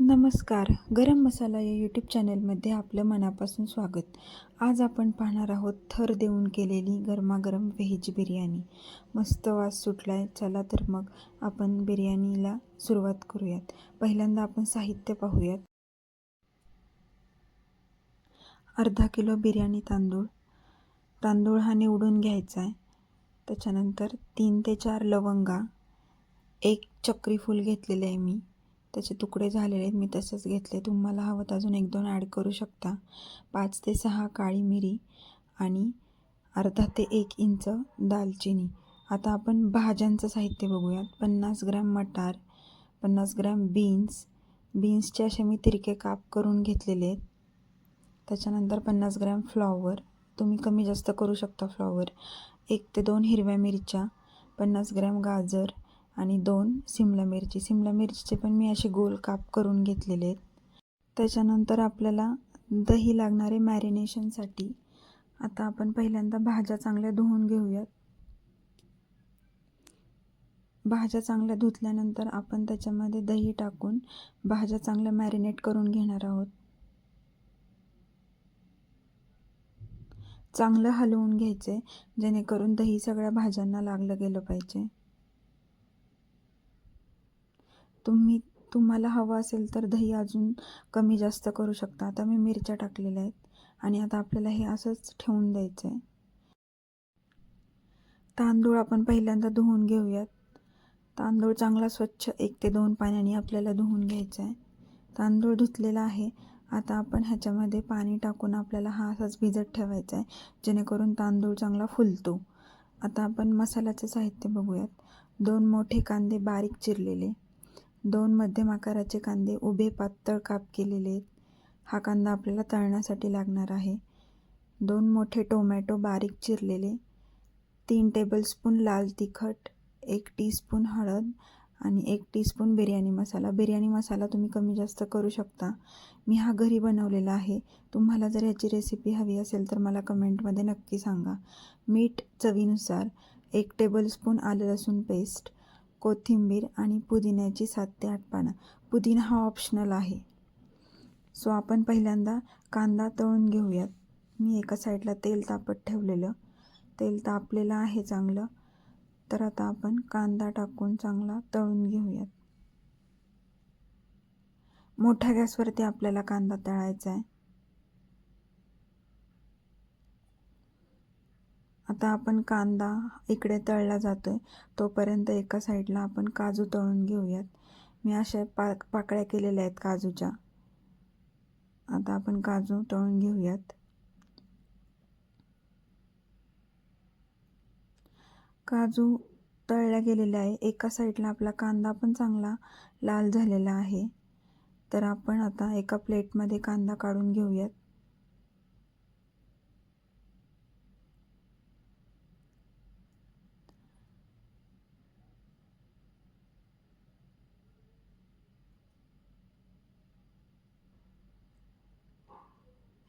नमस्कार. गरम मसाला या यूट्यूब चॅनलमध्ये आपलं मनापासून स्वागत. आज आपण पाहणार आहोत थर देऊन केलेली गरमागरम व्हेज बिर्याणी. मस्त वास सुटला आहे चला तर मग आपण बिर्याणीला सुरुवात करूयात. पहिल्यांदा आपण साहित्य पाहूयात. अर्धा किलो बिर्याणी तांदूळ. तांदूळ हा निवडून घ्यायचा आहे त्याच्यानंतर तीन ते चार लवंगा. एक चक्री फूल घेतलेलं आहे मी. त्याचे तुकडे झालेले आहेत मी तसंच घेतले. तुम्हाला हवं तर अजून एक दोन ॲड करू शकता. पाच ते सहा काळी मिरी आणि अर्धा ते एक इंच दालचिनी. आता आपण भाज्यांचं साहित्य बघूयात. पन्नास ग्रॅम मटार पन्नास ग्रॅम बीन्स बीन्सचे असे मी तिरके काप करून घेतलेले आहेत. त्याच्यानंतर पन्नास ग्रॅम फ्लॉवर तुम्ही कमी जास्त करू शकता फ्लॉवर एक ते दोन हिरव्या मिरच्या पन्नास ग्रॅम गाजर आणि दोन सिमला मिरची. सिमला मिरचीचे पण मी असे गोल काप करून घेतलेले आहेत. त्याच्यानंतर आपल्याला दही लागणारे मॅरिनेशनसाठी आता आपण पहिल्यांदा भाज्या चांगल्या धुवून घेऊयात. भाज्या चांगल्या धुतल्यानंतर आपण त्याच्यामध्ये दही टाकून भाज्या चांगल्या मॅरिनेट करून घेणार आहोत. चांगलं हलवून घ्यायचे जेणेकरून दही सगळ्या भाज्यांना लागलं गेलं पाहिजे. तुम्ही तुम्हाला हवं असेल तर दही अजून कमी जास्त करू शकता. आता मी मिरच्या टाकलेल्या आहेत आणि आता आपल्याला हे असंच ठेवून द्यायचं आहे तांदूळ आपण पहिल्यांदा धुवून घेऊयात. तांदूळ चांगला स्वच्छ एक ते दोन पाण्याने आपल्याला धुवून घ्यायचा आहे तांदूळ धुतलेला आहे. आता आपण ह्याच्यामध्ये पाणी टाकून आपल्याला हा असाच भिजत ठेवायचा आहे जेणेकरून तांदूळ चांगला फुलतो. आता आपण मसाल्याचं साहित्य बघूयात. दोन मोठे कांदे बारीक चिरलेले. दोन मध्यम आकाराचे कांदे उभे पातळ काप केलेले आहेत. हा कांदा आपल्याला तळण्यासाठी लागणार आहे. दोन मोठे टोमॅटो बारीक चिरलेले तीन टेबलस्पून लाल तिखट एक टीस्पून हळद आणि एक टीस्पून बिर्याणी मसाला. बिर्याणी मसाला तुम्ही कमी जास्त करू शकता. मी हा घरी बनवलेला आहे. तुम्हाला जर याची रेसिपी हवी असेल तर मला कमेंटमध्ये नक्की सांगा. मीठ चवीनुसार एक टेबलस्पून आलं लसूण पेस्ट कोथिंबीर आणि पुदिन्याची सात ते आठ पानं. पुदिना हा ऑप्शनल आहे. सो आपण पहिल्यांदा कांदा तळून घेऊयात. मी एका साईडला तेल तापत ठेवलेलं. तेल तापलेलं आहे चांगलं. तर आता आपण कांदा टाकून चांगला तळून घेऊयात. मोठ्या गॅसवरती आपल्याला कांदा तळायचा आहे. आता आपण कांदा इकडे तळला जातो आहे तोपर्यंत एका साईडला आपण काजू तळून घेऊयात. मी अशा पा पाकळ्या केलेल्या आहेत काजूच्या. आता आपण काजू तळून घेऊयात. काजू तळल्या गेलेल्या आहे. एका साईडला आपला कांदा पण चांगला लाल झालेला आहे. तर आपण आता एका प्लेटमध्ये कांदा काढून घेऊयात.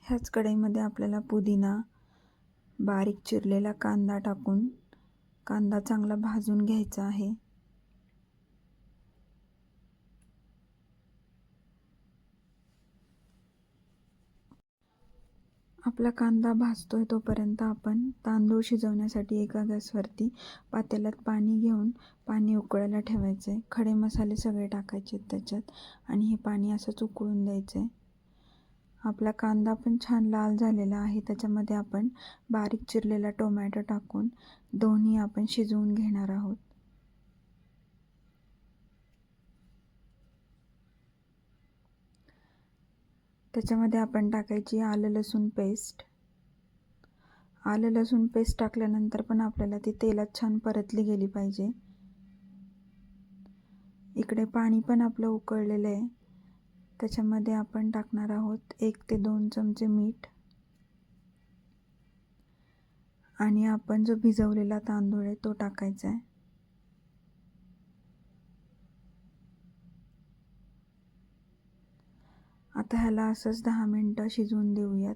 ह्याच कढईमध्ये आपल्याला पुदिना बारीक चिरलेला कांदा टाकून कांदा चांगला भाजून घ्यायचा आहे. आपला कांदा भाजतोय तोपर्यंत आपण तांदूळ शिजवण्यासाठी एका गॅसवरती पातेल्यात पाणी घेऊन पाणी उकळायला ठेवायचं आहे खडे मसाले सगळे टाकायचे त्याच्यात आणि हे पाणी असंच उकळून द्यायचं आहे आपला कांदा पण छान लाल झालेला आहे. त्याच्यामध्ये आपण बारीक चिरलेला टोमॅटो टाकून दोन्ही आपण शिजवून घेणार आहोत. त्याच्यामध्ये आपण टाकायची आलं लसूण पेस्ट. आलं लसूण पेस्ट टाकल्यानंतर पण आपल्याला ती तेलात छान परतली गेली पाहिजे. इकडे पाणी पण आपलं उकळलेलं आहे. त्याच्यामध्ये आपण टाकणार आहोत एक ते दोन चमचे मीठ. आणि आपण जो भिजवलेला तांदूळ आहे तो टाकायचा आहे. आता ह्याला असंच दहा मिनटं शिजवून देऊयात.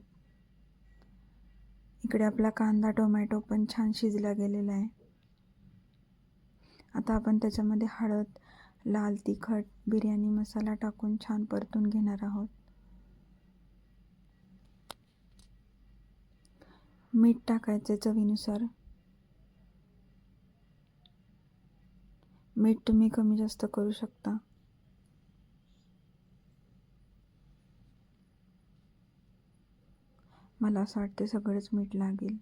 इकडे आपला कांदा टोमॅटो पण छान शिजला गेलेला आहे. आता आपण त्याच्यामध्ये हळद लाल तिखट बिर्याणी मसाला टाकून छान परतून घेणार आहोत. मीठ टाकायचे चवीनुसार. मीठ तुम्ही कमी जास्त करू शकता. मला असं वाटते सगळंच मीठ लागेल.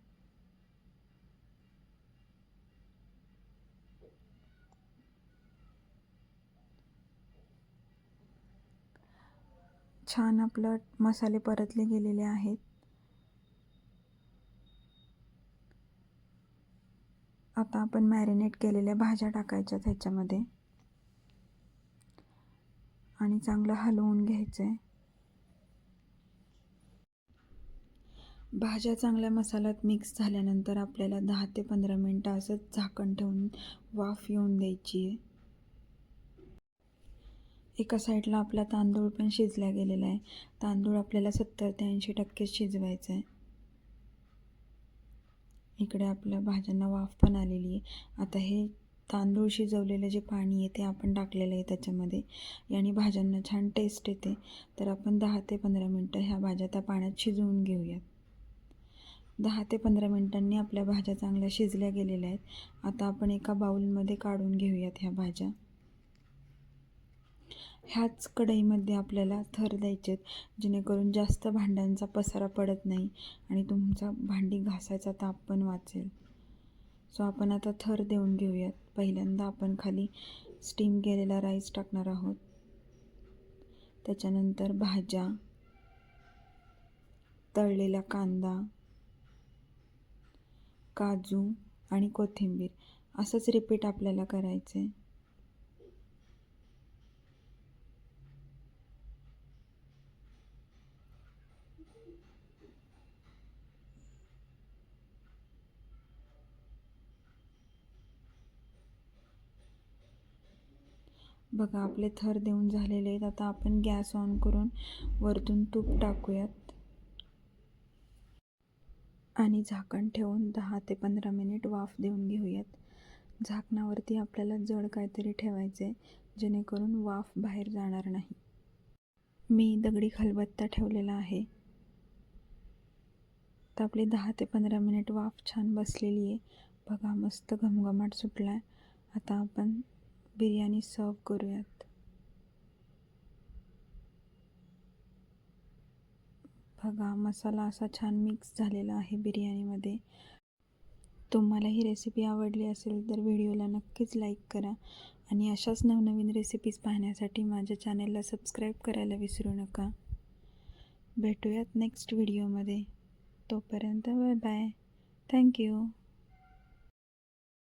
छान आपलं मसाले परतले गेलेले आहेत. आता आपण मॅरिनेट केलेल्या भाज्या टाकायच्या त्याच्यामध्ये. आणि चांगलं हलवून घ्यायचं आहे भाज्या चांगल्या मसाल्यात मिक्स झाल्यानंतर आपल्याला दहा ते पंधरा मिनटं असंच झाकण ठेवून वाफ येऊन द्यायची आहे. एका साईडला आपला तांदूळ पण शिजला गेलेला आहे. तांदूळ आपल्याला सत्तर ते ऐंशी टक्के शिजवायचं आहे इकडे आपल्या भाज्यांना वाफ पण आलेली आहे. आता हे तांदूळ शिजवलेलं जे पाणी आहे ते आपण टाकलेलं आहे त्याच्यामध्ये. याने भाज्यांना छान टेस्ट येते. तर आपण दहा ते पंधरा मिनटं ह्या भाज्या त्या पाण्यात शिजवून घेऊयात. दहा ते पंधरा मिनटांनी आपल्या भाज्या चांगल्या शिजल्या गेलेल्या आहेत. आता आपण एका बाऊलमध्ये काढून घेऊयात ह्या भाज्या. ह्याच कढईमध्ये आपल्याला थर द्यायचे आहेत जेणेकरून जास्त भांड्यांचा पसारा पडत नाही आणि तुमचा भांडी घासायचा ताप पण वाचेल. सो आपण आता थर देऊन घेऊयात. पहिल्यांदा आपण खाली स्टीम केलेला राईस टाकणार आहोत. त्याच्यानंतर भाज्या तळलेला कांदा काजू आणि कोथिंबीर. असंच रिपीट आपल्याला करायचं आहे बघा आपले थर देऊन झालेले आहेत. आता आपण गॅस ऑन करून वरतून तूप टाकूयात. आणि झाकण ठेवून दहा ते पंधरा मिनिट वाफ देऊन घेऊयात. झाकणावरती आपल्याला जड काहीतरी ठेवायचे जेणेकरून वाफ बाहेर जाणार नाही. मी दगडी खलबत्ता ठेवलेला आहे. तर आपली दहा ते पंधरा मिनिट वाफ छान बसलेली आहे. बघा मस्त घमघमाट सुटला आहे आता आपण बिर्याणी सर्व करूयात. बघा मसाला असा छान मिक्स झालेला आहे बिर्याणीमध्ये. तुम्हाला ही रेसिपी आवडली असेल तर व्हिडिओला नक्कीच लाईक करा आणि अशाच नवनवीन रेसिपीज पाहण्यासाठी माझ्या चॅनेलला सबस्क्राईब करायला विसरू नका. भेटूयात नेक्स्ट व्हिडिओमध्ये तोपर्यंत बाय बाय थँक्यू